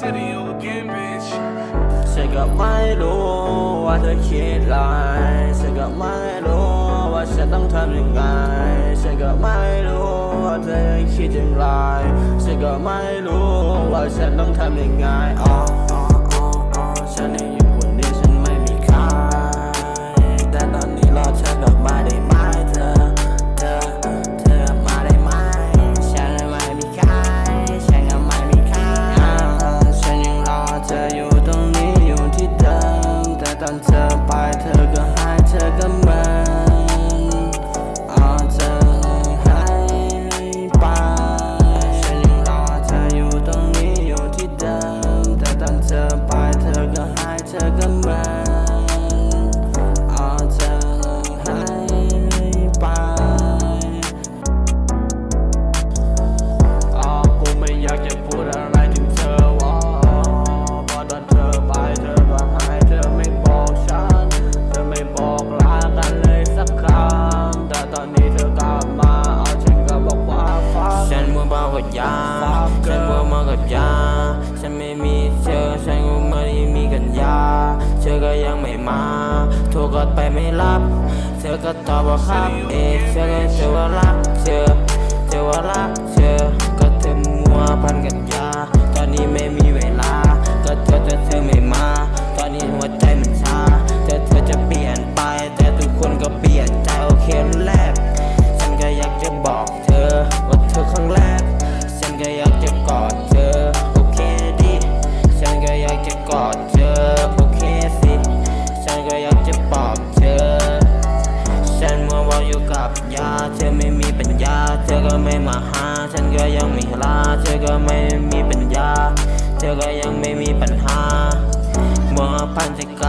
city all again, bitch. ฉันก็ไม่รู้ว่าเธอคิดอะไรฉันก็ไม่รู้ว่าฉันต้องทำยังไง ฉันก็ไม่รู้ว่าเธอคิดอย่างไร ฉันก็ไม่รู้ว่าฉันต้องทำยังไง อ๋ออ๋ออ๋อฉันได้อยู่ ไปเธอก็หายเธอก็เมือนอ๋อเธอหายไปฉันยังรอเธออยู่ตรงนี้อยู่ที่เดิม ก็ยังไม่มาโทรก็ไปไม่รับ เธอก็ตอบว่าครับ เอเธอก็เธอว่ารักเธอเธอว่ารักเธอ กับยาเธอไม่มีปัญญา เธอก็ไม่มาหา ฉันก็ยังไม่ลา เธอก็ไม่มีปัญญา เธอก็ยังไม่มีปัญหามัวพันจะก